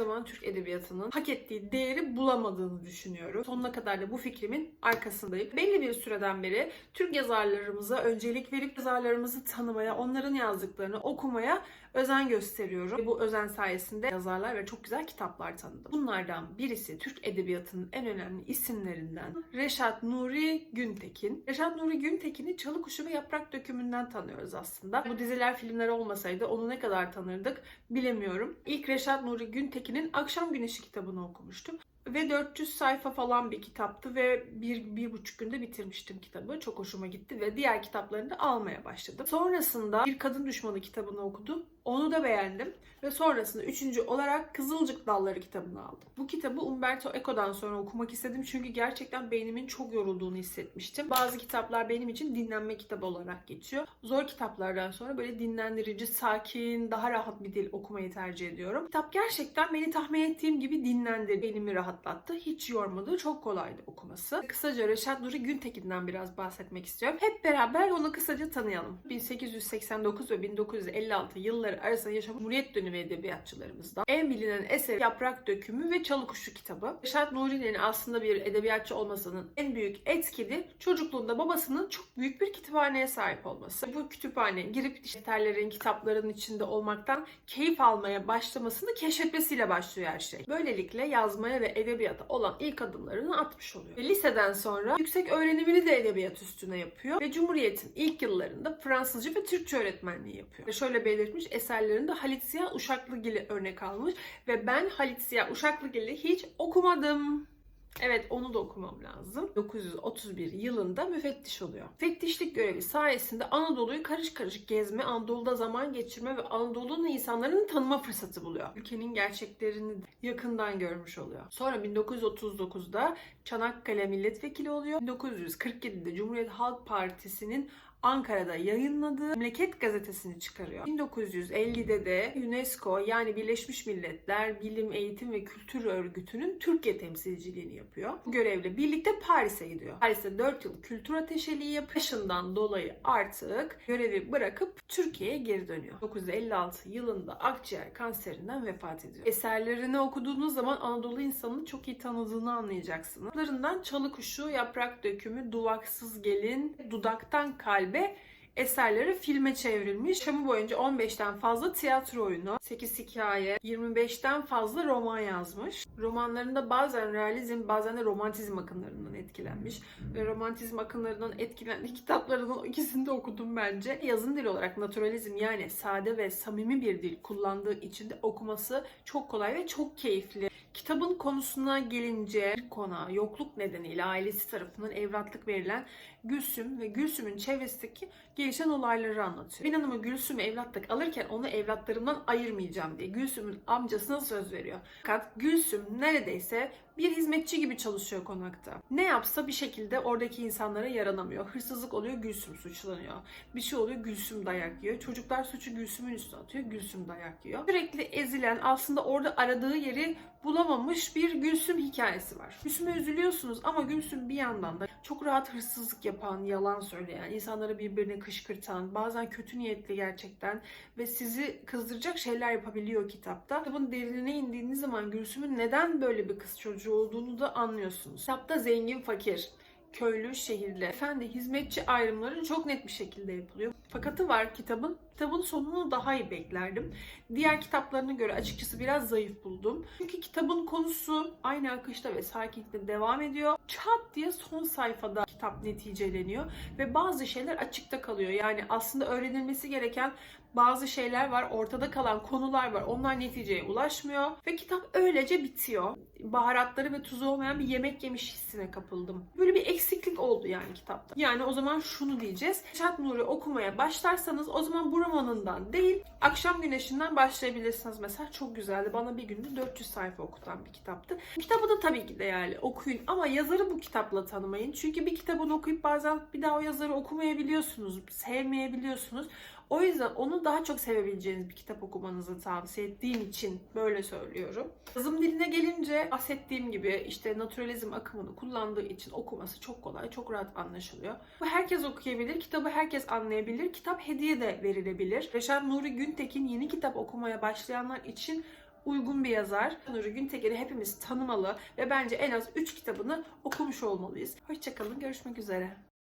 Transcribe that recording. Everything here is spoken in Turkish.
zaman Türk Edebiyatı'nın hak ettiği değeri bulamadığını düşünüyorum. Sonuna kadar da bu fikrimin arkasındayım. Belli bir süreden beri Türk yazarlarımıza öncelik verip yazarlarımızı tanımaya, onların yazdıklarını okumaya özen gösteriyorum. Bu özen sayesinde yazarlar ve çok güzel kitaplar tanıdım. Bunlardan birisi Türk Edebiyatı'nın en önemli isimlerinden Reşat Nuri Güntekin. Reşat Nuri Güntekin'i Çalı Kuşu ve Yaprak Dökümü'nden tanıyoruz aslında. Bu diziler, filmler olmasaydı onu ne kadar tanırdık bilemiyorum. İlk Reşat Nuri Güntekin'in Akşam Güneşi kitabını okumuştum. Ve 400 sayfa falan bir kitaptı ve bir, bir buçuk günde bitirmiştim kitabı. Çok hoşuma gitti ve diğer kitaplarını da almaya başladım. Sonrasında Bir Kadın Düşmanı kitabını okudum. Onu da beğendim. Ve sonrasında üçüncü olarak Kızılcık Dalları kitabını aldım. Bu kitabı Umberto Eco'dan sonra okumak istedim. Çünkü gerçekten beynimin çok yorulduğunu hissetmiştim. Bazı kitaplar benim için dinlenme kitabı olarak geçiyor. Zor kitaplardan sonra böyle dinlendirici, sakin, daha rahat bir dil okumayı tercih ediyorum. Kitap gerçekten beni tahmin ettiğim gibi dinlendirdi. Beynimi rahatlattı. Hiç yormadı. Çok kolaydı okuması. Kısaca Reşat Nuri Güntekin'den biraz bahsetmek istiyorum. Hep beraber onu kısaca tanıyalım. 1889 ve 1956 yılları arasında yaşamış Cumhuriyet dönemi edebiyatçılarımızdan. En bilinen eser Yaprak Dökümü ve Çalı Kuşu kitabı. Reşat Nuri'nin aslında bir edebiyatçı olmasının en büyük etkili çocukluğunda babasının çok büyük bir kütüphaneye sahip olması. Bu kütüphane girip defterlerin, kitapların içinde olmaktan keyif almaya başlamasını keşfetmesiyle başlıyor her şey. Böylelikle yazmaya ve edebiyata olan ilk adımlarını atmış oluyor. Ve liseden sonra yüksek öğrenimini de edebiyat üstüne yapıyor ve Cumhuriyet'in ilk yıllarında Fransızca ve Türkçe öğretmenliği yapıyor. Ve şöyle belirtmiş eserlerinde Halit Ziya Uşaklıgil'i örnek almış ve ben Halit Ziya Uşaklıgil'i hiç okumadım. Evet onu da okumam lazım. 931 yılında müfettiş oluyor. Müfettişlik görevi sayesinde Anadolu'yu karış karış gezme, Anadolu'da zaman geçirme ve Anadolu'nun insanların tanıma fırsatı buluyor. Ülkenin gerçeklerini yakından görmüş oluyor. Sonra 1939'da Çanakkale milletvekili oluyor. 1947'de Cumhuriyet Halk Partisi'nin Ankara'da yayınladığı Memleket gazetesini çıkarıyor. 1950'de de UNESCO yani Birleşmiş Milletler Bilim, Eğitim ve Kültür Örgütü'nün Türkiye temsilciliğini yapıyor. Bu görevle birlikte Paris'e gidiyor. Paris'te 4 yıl kültür ateşeliği yapıyor. Yaşından dolayı artık görevi bırakıp Türkiye'ye geri dönüyor. 1956 yılında akciğer kanserinden vefat ediyor. Eserlerini okuduğunuz zaman Anadolu insanını çok iyi tanıdığını anlayacaksınız. Bunlarından Çalı Kuşu, Yaprak Dökümü, Duvaksız Gelin, Dudaktan Kalbe eserleri filme çevrilmiş. Yaşamı boyunca 15'ten fazla tiyatro oyunu, 8 hikaye, 25'ten fazla roman yazmış. Romanlarında bazen realizm, bazen de romantizm akımlarından etkilenmiş. Ve romantizm akımlarından etkilendiği kitaplarının ikisini de okudum bence. Yazın dili olarak naturalizm yani sade ve samimi bir dil kullandığı için de okuması çok kolay ve çok keyifli. Kitabın konusuna gelince bir kona yokluk nedeniyle ailesi tarafından evlatlık verilen Gülsüm ve Gülsüm'ün çevresindeki gelişen olayları anlatıyor. Bin Hanım'ı Gülsüm'ü evlatlık alırken onu evlatlarımdan ayırmayacağım diye Gülsüm'ün amcasına söz veriyor. Fakat Gülsüm neredeyse bir hizmetçi gibi çalışıyor konakta. Ne yapsa bir şekilde oradaki insanlara yaranamıyor. Hırsızlık oluyor Gülsüm suçlanıyor. Bir şey oluyor Gülsüm dayak yiyor. Çocuklar suçu Gülsüm'ün üstüne atıyor. Gülsüm dayak yiyor. Sürekli ezilen aslında orada aradığı yeri bulamamış bir Gülsüm hikayesi var. Gülsüm'e üzülüyorsunuz ama Gülsüm bir yandan da çok rahat hırsızlık yapan, yalan söyleyen, insanları birbirine kışkırtan, bazen kötü niyetli gerçekten ve sizi kızdıracak şeyler yapabiliyor kitapta. Kitabın derinine indiğiniz zaman Gülsüm'ün neden böyle bir kız çocuğu olduğunu da anlıyorsunuz. Kitapta zengin, fakir, köylü, şehirli, efendi, hizmetçi ayrımları çok net bir şekilde yapılıyor. Fakatı var kitabın. Kitabın sonunu daha iyi beklerdim. Diğer kitaplarına göre açıkçası biraz zayıf buldum. Çünkü kitabın konusu aynı akışta ve sakinlikte devam ediyor. Çat diye son sayfada kitap neticeleniyor ve bazı şeyler açıkta kalıyor. Yani aslında öğrenilmesi gereken bazı şeyler var, ortada kalan konular var. Onlar neticeye ulaşmıyor ve kitap öylece bitiyor. Baharatları ve tuzu olmayan bir yemek yemiş hissine kapıldım. Böyle bir eksiklik oldu yani kitapta. Yani o zaman şunu diyeceğiz. Reşat Nuri okumaya başlarsanız o zaman bu romanından değil, Akşam Güneşi'nden başlayabilirsiniz mesela. Çok güzeldi. Bana bir günde 400 sayfa okutan bir kitaptı. Kitabı da tabii ki de yani okuyun ama yazarı bu kitapla tanımayın. Çünkü bir kitabını okuyup bazen bir daha o yazarı okumayabiliyorsunuz, sevmeyebiliyorsunuz. O yüzden onu daha çok sevebileceğiniz bir kitap okumanızı tavsiye ettiğim için böyle söylüyorum. Yazım diline gelince bahsettiğim gibi işte naturalizm akımını kullandığı için okuması çok kolay, çok rahat anlaşılıyor. Bu herkes okuyabilir, kitabı herkes anlayabilir, kitap hediye de verilebilir. Reşat Nuri Güntekin yeni kitap okumaya başlayanlar için uygun bir yazar. Nuri Güntekin'i hepimiz tanımalı ve bence en az 3 kitabını okumuş olmalıyız. Hoşçakalın, görüşmek üzere.